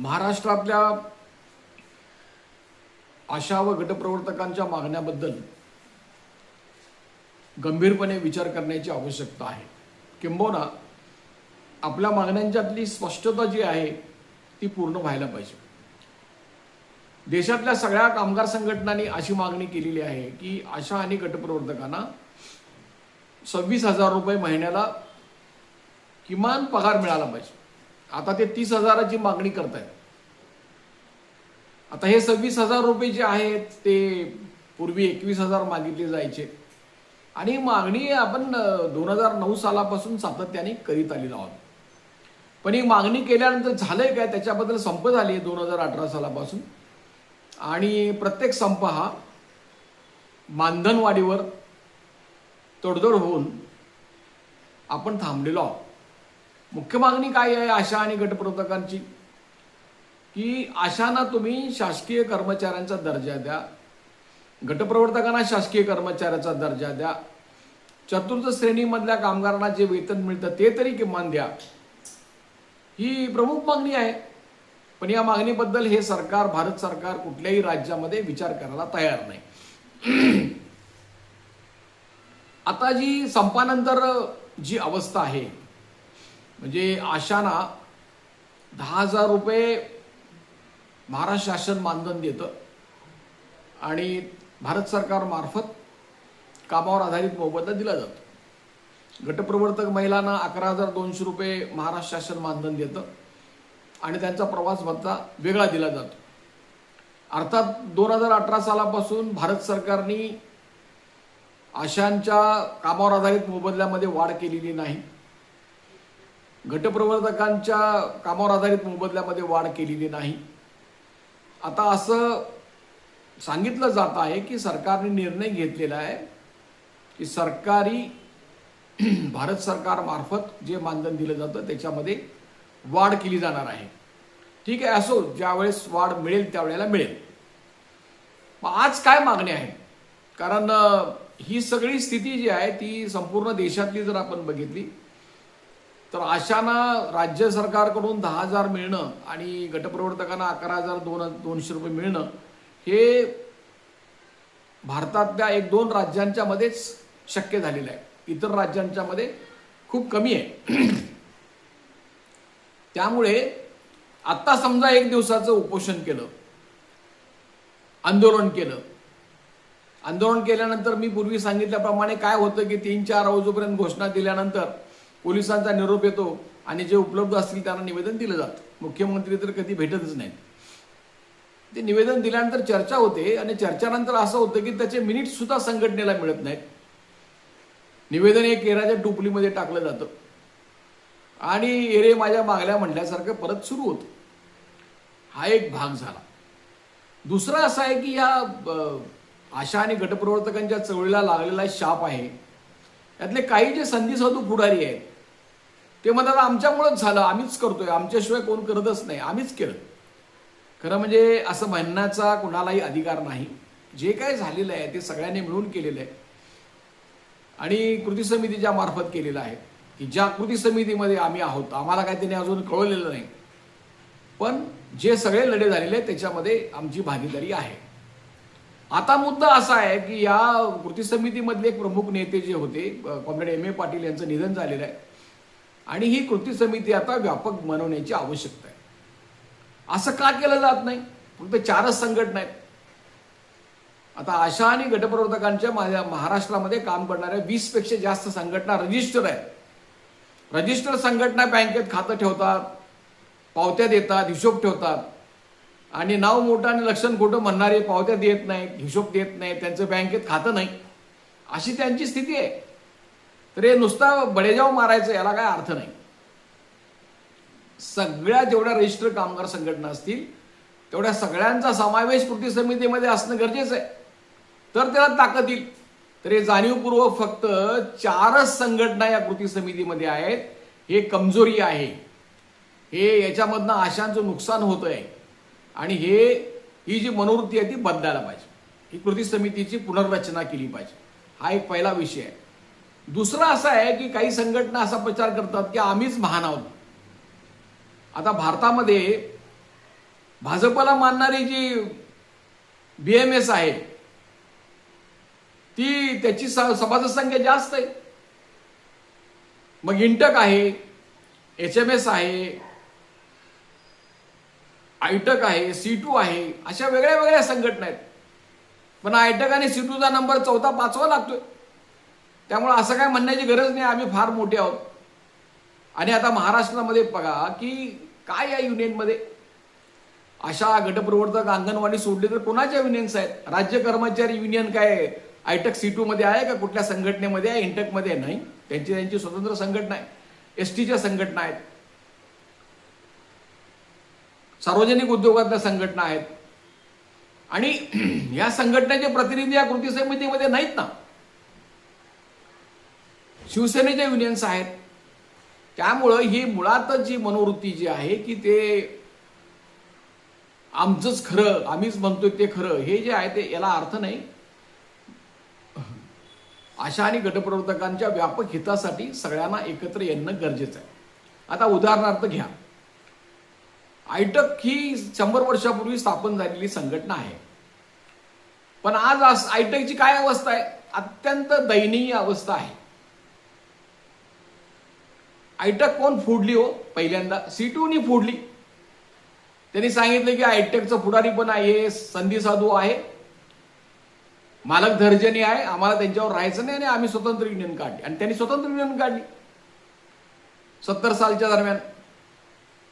महाराष्ट्रातल्या आशा व गटप्रवर्तकांच्या मागण्याबद्दल गंभीरपणे विचार करण्याची आवश्यकता आहे. किंबहुना आपल्या मागण्यांच्यातली स्पष्टता जी आहे ती पूर्ण व्हायला पाहिजे. देशातल्या सगळ्या कामगार संघटनांनी अशी मागणी केलेली आहे की आशा आणि गटप्रवर्तकांना सव्वीस हजार रुपये महिन्याला किमान पगार मिळाला पाहिजे. आता ते तीस हजाराची मागणी करतायत. आता हे सव्वीस हजार रुपये जे आहेत ते पूर्वी एकवीस हजार मागितले जायचे. आणि मागणी आपण दोन हजार नऊ सालापासून सातत्याने करीत आलेलो आहोत. पण ही मागणी केल्यानंतर झालंय काय? त्याच्याबद्दल संप झाली दोन हजार अठरा सालापासून. आणि प्रत्येक संप हा मानधनवाढीवर तडजोड होऊन आपण थांबलेलो आहोत. मुख्य मागणी काय आहे आशा आणि गटप्रवर्तकांची? की आशांना तुम्ही शासकीय कर्मचाऱ्यांचा दर्जा द्या. गटप्रवर्तकांना शासकीय कर्मचाऱ्याचा दर्जा द्या. चतुर्थ श्रेणीमधल्या कामगारांना जे वेतन मिळतं ते तरी किमान द्या. ही प्रमुख मागणी आहे. पण या मागणीबद्दल हे सरकार भारत सरकार कुठल्याही राज्यामध्ये विचार करायला तयार नाही. आता जी संपानंतर जी अवस्था आहे म्हणजे आशाना दहा हजार रुपये महाराष्ट्र शासन मानधन देतं. आणि भारत सरकारमार्फत कामावर आधारित मोबदला दिला जातो. गटप्रवर्तक महिलांना अकरा हजार दोनशे रुपये महाराष्ट्र शासन मानधन देतं. आणि त्यांचा प्रवास भत्ता वेगळा दिला जातो. अर्थात दोन हजार अठरा सालापासून भारत सरकारने आशांच्या कामावर आधारित मोबदल्यामध्ये वाढ केलेली नाही. गटप्रवर्तकांच्या कामावर आधारित मोबदल्यामध्ये वाढ केलेली नाही. आता असं सांगितलं जात आहे की सरकारने निर्णय घेतलेला आहे की सरकारी भारत सरकारमार्फत जे मानधन दिलं जातं त्याच्यामध्ये वाढ केली जाणार आहे. ठीक आहे असो ज्यावेळेस वाढ मिळेल त्यावेळेला मिळेल. मग आज काय मागणी आहे? कारण ही सगळी स्थिती जी आहे ती संपूर्ण देशातली जर आपण बघितली तर अशांना राज्य सरकारकडून दहा हजार मिळणं आणि गटप्रवर्तकांना अकरा हजार दोन दोनशे रुपये मिळणं हे भारतातल्या एक दोन राज्यांच्या मध्येच शक्य झालेलं आहे. इतर राज्यांच्या मध्ये खूप कमी आहे. त्यामुळे आत्ता समजा एक दिवसाचं उपोषण केलं आंदोलन केलं आंदोलन केल्यानंतर मी पूर्वी सांगितल्याप्रमाणे काय होतं की तीन चार रोजपर्यंत घोषणा दिल्यानंतर पोलिसांचा निरोप येतो आणि जे उपलब्ध असतील त्यांना निवेदन दिलं जातं. मुख्यमंत्री तर कधी भेटतच नाहीत. ते निवेदन दिल्यानंतर चर्चा होते आणि चर्चानंतर असं होतं की त्याचे मिनिट सुद्धा संघटनेला मिळत नाहीत. निवेदन हे केराच्या टोपलीमध्ये टाकलं जातं. आणि एरे माझ्या मागल्या म्हटल्यासारखं परत सुरू होतं. हा एक भाग झाला. दुसरा असा आहे की या आशा आणि गटप्रवर्तकांच्या चवळीला लागलेला शाप आहे. यातले काही जे संधीसाधू पुढारी आहेत ते म्हणतात आमच्यामुळंच झालं आम्हीच करतोय आमच्याशिवाय कोण करतच नाही आम्हीच केलं. खरं म्हणजे असं म्हणण्याचा कुणालाही अधिकार नाही. जे काय झालेलं आहे ते सगळ्यांनी मिळून केलेलं आहे. आणि कृती समितीच्या मार्फत केलेलं आहे. की ज्या कृती समितीमध्ये आम्ही आहोत आम्हाला काय त्याने अजून कळवलेलं नाही. पण जे सगळे लढे झालेले आहेत त्याच्यामध्ये आमची भागीदारी आहे. आता मुद्दा असा आहे की या कृती समितीमधले एक प्रमुख नेते जे होते कॉम्रेड एम ए पाटील यांचं निधन झालेलं आहे. आणि ही कृती समिती आता व्यापक बनवण्याची आवश्यकता आहे. असं का केलं जात नाही? फक्त चारच संघटना आहेत. आता आशा आणि गटप्रवर्तकांच्या माझ्या महाराष्ट्रामध्ये काम करणाऱ्या वीसपेक्षा जास्त संघटना रजिस्टर आहेत. रजिस्टर संघटना बँकेत खातं ठेवतात पावत्या देतात हिशोब ठेवतात. आणि नाव मोठं आणि लक्षण खोटं म्हणणारे पावत्या देत नाहीत हिशोब देत नाहीत त्यांचं बँकेत खातं नाही. अशी त्यांची स्थिती आहे. तर हे नुसता बडेजाव मारायचं याला काय अर्थ नाही. सगळ्या जेवढ्या रजिस्टर कामगार संघटना असतील तेवढ्या सगळ्यांचा समावेश कृती समितीमध्ये असणं गरजेचं आहे. तर त्याला ताकद येईल. तर हे जाणीवपूर्वक फक्त चारच संघटना या कृती समितीमध्ये आहेत. हे कमजोरी आहे. हे याच्यामधनं आशांचं नुकसान होत आहे आणि हे ही जी मनोवृत्ती आहे ती बदलायला पाहिजे. ही कृती समितीची पुनर्रचना केली पाहिजे. हा एक पहिला विषय आहे. दुसरा असा आहे की काही संघटना असा प्रचार करतात की आम्हीच महान आहोत. आता भारतामध्ये भाजपला मानणारी जी बी एम एस आहे ती त्याची स- सभासद संख्या जास्त आहे. मग इंटक आहे एच एम एस आहे आयटक आहे सी टू आहे अशा वेगळ्या वेगळ्या संघटना आहेत. पण आयटक आणि सी टूचा नंबर चौथा पाचवा लागतोय. त्यामुळे असं काय म्हणण्याची गरज नाही आम्ही फार मोठे आहोत. आणि आता महाराष्ट्रामध्ये बघा की काय या युनियनमध्ये? अशा गटप्रवर्तक अंगणवाडी सोडली तर कोणाच्या युनियन्स आहेत? राज्य कर्मचारी युनियन काय आयटक सी टू मध्ये आहे का? कुठल्या संघटनेमध्ये आहे? इंटकमध्ये नाही. त्यांची त्यांची स्वतंत्र संघटना आहे. एस टीच्या संघटना आहेत. सार्वजनिक उद्योगातल्या संघटना आहेत. आणि या संघटनेचे प्रतिनिधी या कृती समितीमध्ये नाहीत ना? शिवसेनेच्या युनियन्स आहेत. त्यामुळं ही मुळातच जी मनोवृत्ती जी आहे की ते आमचंच खरं आम्हीच म्हणतोय ते खरं हे जे आहे ते याला अर्थ नाही. अशा आणि गटप्रवर्तकांच्या व्यापक हितासाठी सगळ्यांना एकत्र येणं गरजेचं आहे. आता उदाहरणार्थ घ्या. आयटक ही शंभर वर्षापूर्वी स्थापन झालेली संघटना आहे. पण आज आयटकची काय अवस्था आहे? अत्यंत दयनीय अवस्था आहे. आयटक कोण फोडली हो? पहिल्यांदा सीटूनी फोडली. त्यांनी सांगितलं की आयटेकचं पुढारी पण आहे संधी साधू आहे. मालक दर्जनी आहे आम्हाला त्यांच्यावर राहायचं नाही आणि आम्ही स्वतंत्र युनियन काढली. आणि त्यांनी स्वतंत्र युनियन काढली. सत्तर सालच्या दरम्यान.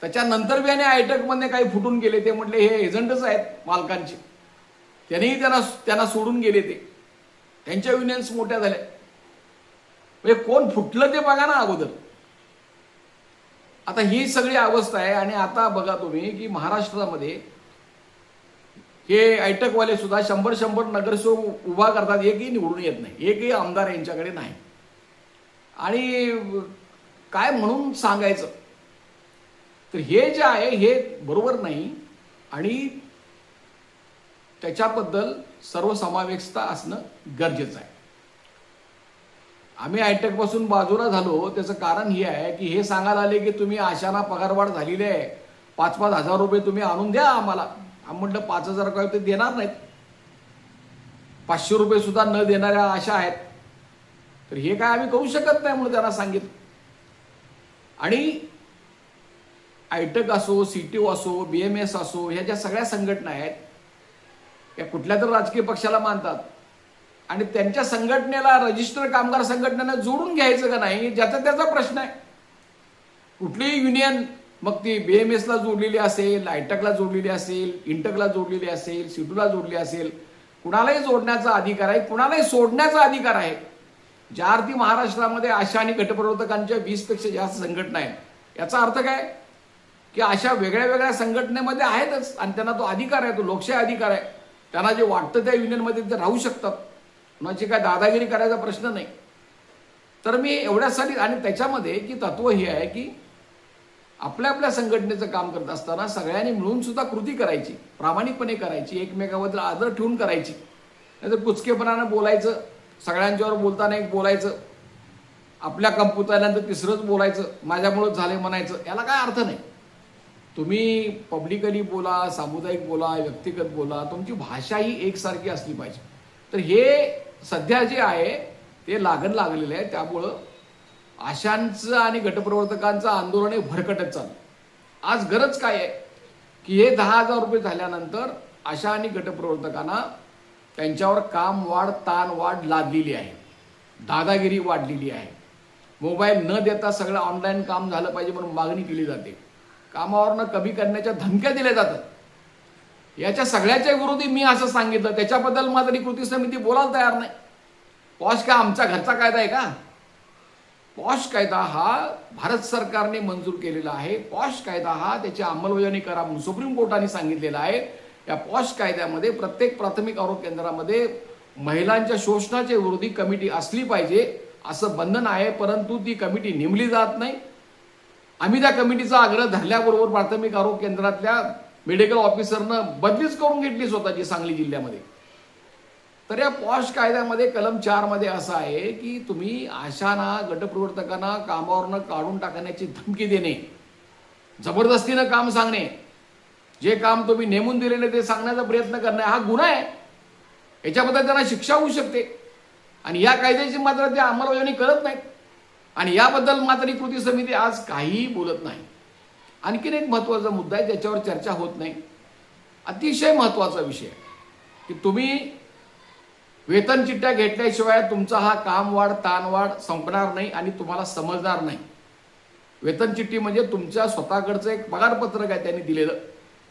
त्याच्यानंतर बी आणि आयटेकमध्ये काही फुटून गेले ते म्हटले हे एजंटच आहेत मालकांचे. त्यांनीही त्यांना त्यांना सोडून गेले ते. त्यांच्या युनियन्स मोठ्या झाल्या. म्हणजे कोण फुटलं ते बघा ना अगोदर. आता ही सगळी अवस्था आहे आणि आता बघा तुम्ही की महाराष्ट्रामध्ये हे ऐटकवाले सुद्धा शंभर शंभर नगरसेवक उभा करतात एकही निवडून येत नाही एकही आमदार यांच्याकडे नाही. आणि काय म्हणून सांगायचं? तर हे जे आहे हे बरोबर नाही आणि त्याच्याबद्दल सर्वसमावेशता असणं गरजेचं आहे. आम्ही आयटेकपासून बाजूला झालो त्याचं कारण हे आहे की हे सांगायला आले की तुम्ही आशाना पगारवाढ झालेली आहे. पाच पाच हजार रुपये तुम्ही आणून द्या आम्हाला. आम्ही म्हटलं पाच हजार काय ते देणार नाहीत. पाचशे रुपये सुद्धा न देणाऱ्या आशा आहेत. तर हे काय आम्ही करू शकत नाही म्हणून त्यांना सांगितलं. आणि आयटक असो सी टी ओ असो बी एम एस असो ह्या ज्या सगळ्या संघटना आहेत या कुठल्या तर राजकीय पक्षाला मानतात. आणि त्यांच्या संघटनेला रजिस्टर कामगार संघटनेला जोडून घ्यायचं का नाही ज्याचा त्याचा प्रश्न आहे. कुठलीही युनियन मग ती बी एम एसला जोडलेली असेल आयटकला जोडलेली असेल इंटकला जोडलेली असेल सिटूला जोडली असेल कुणालाही जोडण्याचा अधिकार आहे कुणालाही सोडण्याचा अधिकार आहे. ज्या अर्थी महाराष्ट्रामध्ये आशा आणि गटप्रवर्तकांच्या वीसपेक्षा जास्त संघटना आहेत याचा अर्थ काय? की अशा वेगळ्या वेगळ्या संघटनेमध्ये आहेतच आणि त्यांना तो अधिकार आहे तो लोकशाही अधिकार आहे. त्यांना जे वाटतं त्या युनियनमध्ये ते राहू शकतात. कुणाची काय दादागिरी करायचा प्रश्न नाही. तर मी एवढ्यासाठी आणि त्याच्यामध्ये की तत्व हे आहे की आपल्या आपल्या संघटनेचं काम करत असताना सगळ्यांनी मिळून सुद्धा कृती करायची प्रामाणिकपणे करायची एकमेकाबद्दल आदर ठेवून करायची. नाहीतर कुचकेपणानं बोलायचं सगळ्यांच्यावर बोलताना एक बोलायचं आपल्या कंपुताल्यानंतर तिसरंच बोलायचं माझ्यामुळंच झाले म्हणायचं याला काय अर्थ नाही. तुम्ही पब्लिकली बोला सामुदायिक बोला व्यक्तिगत बोला तुमची भाषा ही एकसारखी असली पाहिजे. तर हे सध्या जे आहे ते लागण लागलेलं आहे. त्यामुळं आशांचं आणि गटप्रवर्तकांचं आंदोलन हे भरकटत चाललं आज गरज काय आहे? की हे दहा हजार रुपये झाल्यानंतर आशा आणि गटप्रवर्तकांना त्यांच्यावर काम वाढ ताण वाढ लादलेली आहे. दादागिरी वाढलेली आहे. मोबाईल न देता सगळं ऑनलाईन काम झालं पाहिजे म्हणून मागणी केली जाते. कामावरनं कमी करण्याच्या धमक्या दिल्या जातात. याच्या सगळ्याच्या विरोधी मी असं सांगितलं. त्याच्याबद्दल मात्र ही कृती समिती बोलायला तयार नाही. पॉश का आमचा घरचा कायदा आहे का? पॉश कायदा हा भारत सरकारने मंजूर केलेला आहे. पॉश कायदा हा त्याची अंमलबजावणी करा म्हणून सुप्रीम कोर्टाने सांगितलेला आहे. या पॉश कायद्यामध्ये प्रत्येक प्राथमिक आरोग्य केंद्रामध्ये महिलांच्या शोषणाच्या विरोधी कमिटी असली पाहिजे असं बंधन आहे परंतु ती कमिटी नेमली जात नाही. आम्ही त्या कमिटीचा आग्रह धरल्याबरोबर प्राथमिक आरोग्य केंद्रातल्या मेडिकल ऑफिसरनं बदलीच करून घेतली स्वतःची सांगली जिल्ह्यामध्ये. तर या पॉश कायद्यामध्ये कलम चारमध्ये असं आहे की तुम्ही आशाना गटप्रवर्तकांना कामावरनं काढून टाकण्याची धमकी देणे जबरदस्तीनं काम सांगणे जे काम तुम्ही नेमून दिलेले ते सांगण्याचा प्रयत्न करणं हा गुन्हा आहे. याच्याबद्दल त्यांना शिक्षा होऊ शकते. आणि या कायद्याची मात्र ते अंमलबजावणी करत नाहीत. आणि याबद्दल मात्र ही कृती समिती आज काहीही बोलत नाही. आणखीन एक महत्त्वाचा मुद्दा आहे ज्याच्यावर चर्चा होत नाही. अतिशय महत्त्वाचा विषय की तुम्ही वेतन चिठ्ठ्या घेतल्याशिवाय तुमचा हा कामवाढ ताणवाढ संपणार नाही आणि तुम्हाला समजणार नाही. वेतन चिठ्ठी म्हणजे तुमच्या स्वतःकडचं एक पगारपत्रक आहे त्यांनी दिलेलं.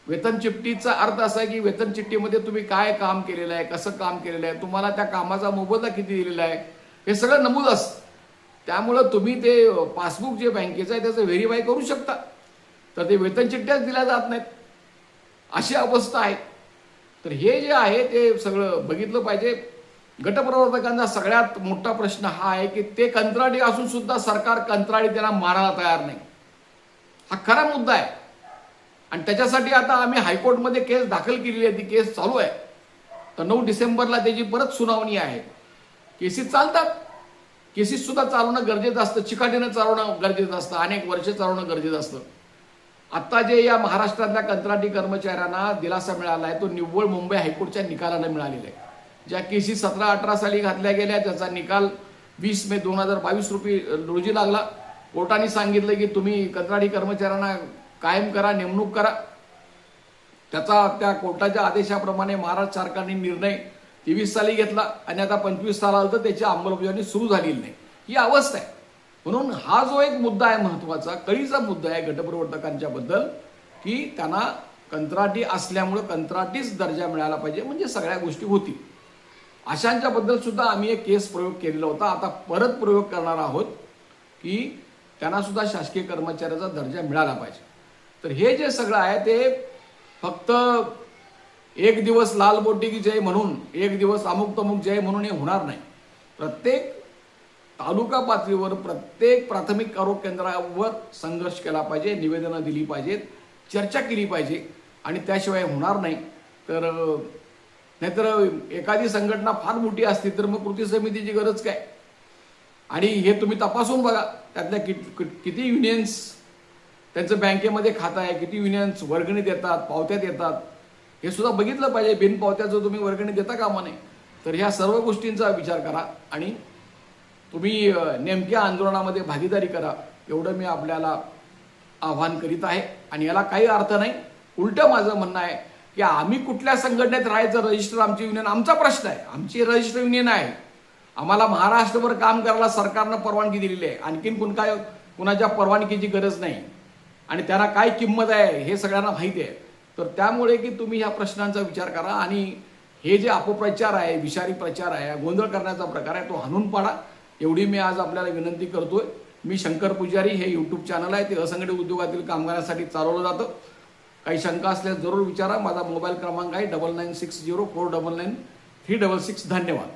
वेतन चिठ्ठीचा अर्थ असा आहे की वेतन चिठ्ठीमध्ये तुम्ही काय काम केलेलं आहे कसं काम केलेलं आहे तुम्हाला त्या कामाचा मोबदला किती दिलेला आहे हे सगळं नमूद असतं. त्यामुळं तुम्ही ते पासबुक जे बँकेचं आहे त्याचं व्हेरीफाय करू शकता. तर ते वेतन चिठ्ठ्याच दिल्या जात नाहीत. अशी अवस्था आहे. तर हे जे आहे ते सगळं बघितलं पाहिजे. गटप्रवर्तकांचा सगळ्यात मोठा प्रश्न हा आहे की ते कंत्राटी असून सुद्धा सरकार कंत्राटी त्यांना मारायला तयार नाही. हा खरा मुद्दा आहे. आणि त्याच्यासाठी आता आम्ही हायकोर्टमध्ये केस दाखल केलेली आहे. ती केस चालू आहे. तर नऊ डिसेंबरला त्याची परत सुनावणी आहे. केसेस चालतात. केसेस सुद्धा चालवणं गरजेचं असतं. चिकाटीनं चालवणं गरजेचं असतं. अनेक वर्ष चालवणं गरजेचं असतं. आत्ता जे या महाराष्ट्रातल्या कंत्राटी कर्मचाऱ्यांना दिलासा मिळाला आहे तो निव्वळ मुंबई हायकोर्टच्या निकालाला मिळालेला आहे. ज्या केसी सतरा अठरा साली घातल्या गेल्या त्याचा निकाल वीस मे दोन हजार बावीस रुपये रोजी लागला. कोर्टाने सांगितलं की तुम्ही कंत्राटी कर्मचाऱ्यांना कायम करा नेमणूक करा. त्याचा त्या कोर्टाच्या आदेशाप्रमाणे महाराष्ट्र सरकारने निर्णय तेवीस साली घेतला आणि आता पंचवीस साला आलं तर त्याची अंमलबजावणी सुरू झालेली नाही. ही अवस्था आहे. म्हणून हा जो एक मुद्दा आहे महत्त्वाचा कळीचा मुद्दा आहे गटप्रवर्तकांच्या बद्दल की त्यांना कंत्राटी असल्यामुळं कंत्राटीच दर्जा मिळाला पाहिजे म्हणजे सगळ्या गोष्टी होतील. अशांच्याबद्दल सुद्धा आम्ही एक केस प्रयोग केलेला होता. आता परत प्रयोग करणार आहोत की त्यांना सुद्धा शासकीय कर्मचाऱ्याचा दर्जा मिळाला पाहिजे. तर हे जे सगळं आहे ते फक्त एक दिवस लाल बोटी की जय म्हणून एक दिवस अमुक तमुक जय म्हणून हे होणार नाही. प्रत्येक तालुका पातळीवर प्रत्येक प्राथमिक आरोग्य केंद्रावर संघर्ष केला पाहिजे निवेदनं दिली पाहिजेत चर्चा केली पाहिजे आणि त्याशिवाय होणार नाही. तर नाहीतर एखादी संघटना फार मोठी असती तर मग कृती समितीची गरज काय? आणि हे तुम्ही तपासून बघा त्यातल्या कित- किती युनियन्स त्यांचं बँकेमध्ये खातं आहे किती युनियन्स वर्गणी देतात पावत्यात येतात हे सुद्धा बघितलं पाहिजे बिनपावत्याचं तुम्ही वर्गणी देता कामा नये. तर ह्या सर्व गोष्टींचा विचार करा आणि तुम्ही नेमक्या आंदोलनामध्ये भागीदारी करा एवढं मी आपल्याला आव्हान करीत आहे. आणि याला काही अर्थ नाही. उलटं माझं म्हणणं आहे की आम्ही कुठल्या संघटनेत राहायचं रजिस्टर आमची युनियन आमचा प्रश्न आहे. आमची रजिस्टर युनियन आहे. आम्हाला महाराष्ट्रभर काम करायला सरकारनं परवानगी दिलेली आहे. आणखीन कोण काय कुणाच्या परवानगीची गरज नाही. आणि त्यांना काय किंमत आहे हे सगळ्यांना माहिती आहे. तर त्यामुळे की तुम्ही ह्या प्रश्नांचा विचार करा. आणि हे जे अपप्रचार आहे विषारी प्रचार आहे गोंधळ करण्याचा प्रकार आहे तो हाणून पाडा. एवढी मी आज आपल्याला विनंती करतोय. मी शंकर पुजारी हे यूट्यूब चॅनल आहे. ते असंघटित उद्योगातील कामगारांसाठी चालवलं जातं. काही शंका असल्यास जरूर विचारा. माझा मोबाईल क्रमांक आहे double nine six zero four double nine three double six धन्यवाद.